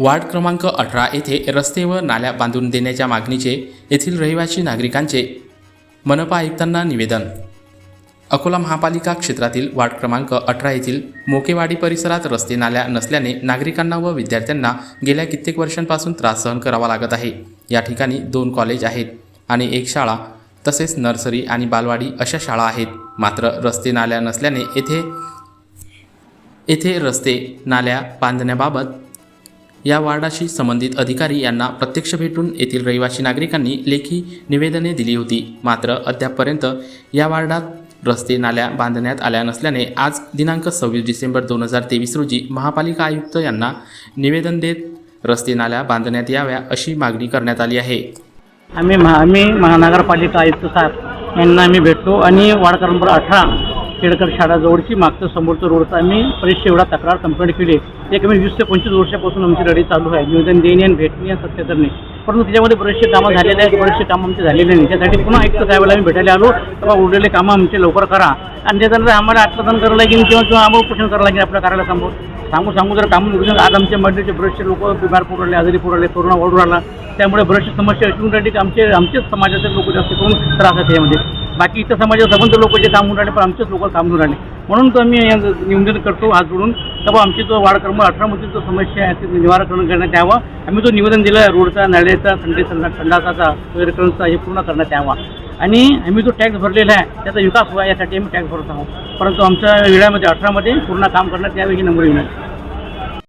Ward क्रमांक अठरा येथे रस्ते व नाल्या बांधून देण्याच्या मागणीचे येथील रहिवासी नागरिकांचे मनपा आयुक्तांना निवेदन. अकोला महापालिका क्षेत्रातील वार्ड क्रमांक अठरा येथील मोकेवाडी परिसरात रस्ते नाल्या नसल्याने नागरिकांना व विद्यार्थ्यांना गेल्या कित्येक वर्षांपासून त्रास सहन करावा लागत आहे. या ठिकाणी दोन कॉलेज आहेत आणि एक शाळा तसेच नर्सरी आणि बालवाडी अशा शाळा आहेत. मात्र रस्ते नाल्या नसल्याने येथे येथे रस्ते नाल्या बांधण्याबाबत या वार्डाशी संबंधित अधिकारी यांना प्रत्यक्ष भेटून येथील रहिवासी नागरिकांनी लेखी निवेदने दिली होती. मात्र अद्यापपर्यंत या वार्डात रस्ते नाल्या बांधण्यात आल्या नसल्याने आज दिनांक सव्वीस डिसेंबर दोन हजार तेवीस रोजी महापालिका आयुक्त यांना निवेदन देत रस्ते नाल्या बांधण्यात याव्या अशी मागणी करण्यात आली आहे. आम्ही महा आम्ही महानगरपालिका आयुक्त साहेब यांना आम्ही भेटतो आणि वार्ड क्रमांक अठरा केळकर शाळाजवळची मागचं समोरचं रोडचा आम्ही बरीचशी एवढा तक्रार कंप्लेंट केली. एक मी वीस ते पंचवीस वर्षापासून आमची लढाई चालू आहे. निवेदन देणे आणि भेटणे आणि सत्य करणे परंतु त्याच्यामध्ये बरेचसे कामं झालेले आहेत. बरेचसे कामं आमचे झालेले नाही. त्यासाठी पुन्हा आयुक्त साहेबाला आम्ही भेटायला आलो. तेव्हा उरलेले कामं आमचे लवकर करा. आणि त्याच्यानंतर आम्हाला आत्मदान करावं लागेल किंवा किंवा आम्हाला उपोषण करावं लागेल आपल्या कार्याला सांगू सांगू सांगू जर कामं निघून आज आमच्या मंडळीचे बरेचसे लोक बिमार पडू राहिले आजारी पडू कोरोना वाढू राहिला. त्यामुळे बरेचसे समस्या असून राहिली. की आमचे आमचेच समाजाचे लोक जास्त करून त्रास आहेत यामध्ये. बाकी इतर समाजाचे संबंध लोक जे काम होऊन राहिले पण आमचेच लोक काम होऊन राहिले. म्हणून तर मी निवेदन करतो हात जोडून तर आमची जो वाढ क्रमांक अठरामध्ये जो समस्या आहे ते निवारण करण्यात यावं. आम्ही जो निवेदन दिलं आहे रोडचा नाल्याचा संडे संडासाचा वगैरेकरणचा हे पूर्ण करण्यात यावा. आणि आम्ही जो टॅक्स भरलेला आहे त्याचा विकास व्हावा यासाठी आम्ही टॅक्स भरत आहोत. परंतु आमच्या वेळामध्ये अठरामध्ये पूर्ण काम करण्यात यावे ही नंबर विनंती.